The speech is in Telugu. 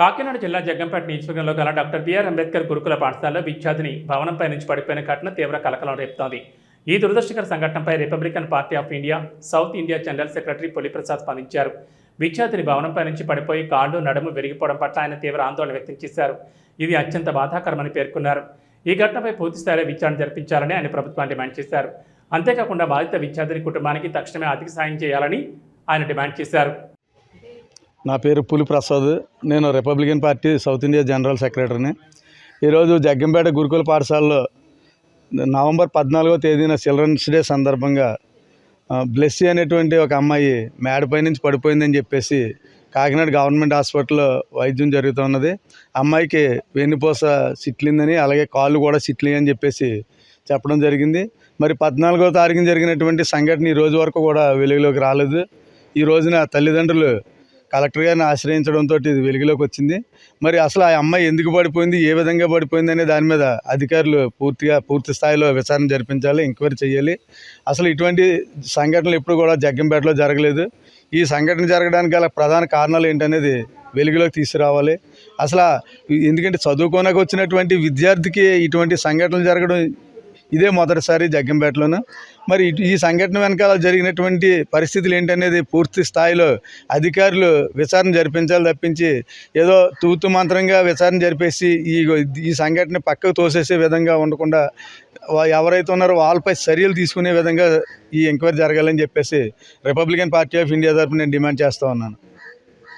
కాకినాడ జిల్లా జగ్గంపేట నియోజకవర్గంలో గల డాక్టర్ బిఆర్ అంబేద్కర్ గురుకుల పాఠశాలలో విద్యార్థిని భవనంపై నుంచి పడిపోయిన ఘటన తీవ్ర కలకలం రేపుతోంది. ఈ దురదృష్టకర సంఘటనపై republican party of India south India general secretary Puliprasad స్పందించారు. విద్యార్థిని భవనంపై నుంచి పడిపోయి కాళ్ళు నడుము విరిగిపోవడం పట్ల ఆయన తీవ్ర ఆందోళన వ్యక్తం చేశారు. ఇది అత్యంత బాధాకరమని పేర్కొన్నారు. ఈ ఘటనపై పూర్తిస్థాయిలో విచారణ జరిపించాలని ఆయన ప్రభుత్వాన్ని డిమాండ్ చేశారు. అంతేకాకుండా బాధిత విద్యార్థిని కుటుంబానికి తక్షణమే ఆర్థిక సాయం చేయాలని ఆయన డిమాండ్ చేశారు. నా పేరు పులి ప్రసాద్ నేను republican party south India general సెక్రటరీని ఈరోజు జగ్గంపేట గురుకుల పాఠశాలలో నవంబర్ పద్నాలుగో తేదీన చిల్డ్రన్స్ డే సందర్భంగా బ్లెస్సీ అనేటువంటి ఒక అమ్మాయి మేడపై నుంచి పడిపోయిందని చెప్పేసి కాకినాడ గవర్నమెంట్ హాస్పిటల్లో వైద్యం జరుగుతున్నది. అమ్మాయికి వెన్నుపూస సిట్లిందని అలాగే కాళ్ళు కూడా సిట్లి అని చెప్పేసి చెప్పడం జరిగింది. మరి పద్నాలుగో తారీఖున జరిగినటువంటి సంఘటన ఈ రోజు వరకు కూడా వెలుగులోకి రాలేదు. ఈ రోజున తల్లిదండ్రులు కలెక్టర్ గారిని ఆశ్రయించడంతో ఇది వెలుగులోకి వచ్చింది. మరి అసలు ఆ అమ్మాయి ఎందుకు పడిపోయింది? ఏ విధంగా పడిపోయింది అనే దాని మీద అధికారులు పూర్తిగా పూర్తి స్థాయిలో విచారణ జరిపించాలి ఎంక్వైరీ చేయాలి. అసలు ఇటువంటి సంఘటనలు ఎప్పుడు కూడా జగ్గంపేటలో జరగలేదు. ఈ సంఘటన జరగడానికి గల ప్రధాన కారణాలు ఏంటనేది వెలుగులోకి తీసుకురావాలి. అసలు ఎందుకంటే చదువుకోనకు వచ్చినటువంటి విద్యార్థికి ఇటువంటి సంఘటనలు జరగడం ఇదే మొదటిసారి జగ్గంపేటలోను. మరి ఈ సంఘటన వెనకాల జరిగినటువంటి పరిస్థితులు ఏంటనేది పూర్తి స్థాయిలో అధికారులు విచారణ జరిపించాలి తప్పించి ఏదో తూతు మంత్రంగా విచారణ జరిపేసి ఈ ఈ సంఘటన పక్కకు తోసేసే విధంగా ఉండకుండా ఎవరైతే ఉన్నారో వాళ్ళపై చర్యలు తీసుకునే విధంగా ఈ ఎంక్వైరీ జరగాలని చెప్పేసి రిపబ్లికన్ పార్టీ ఆఫ్ ఇండియా తరఫున నేను డిమాండ్ చేస్తూ ఉన్నాను.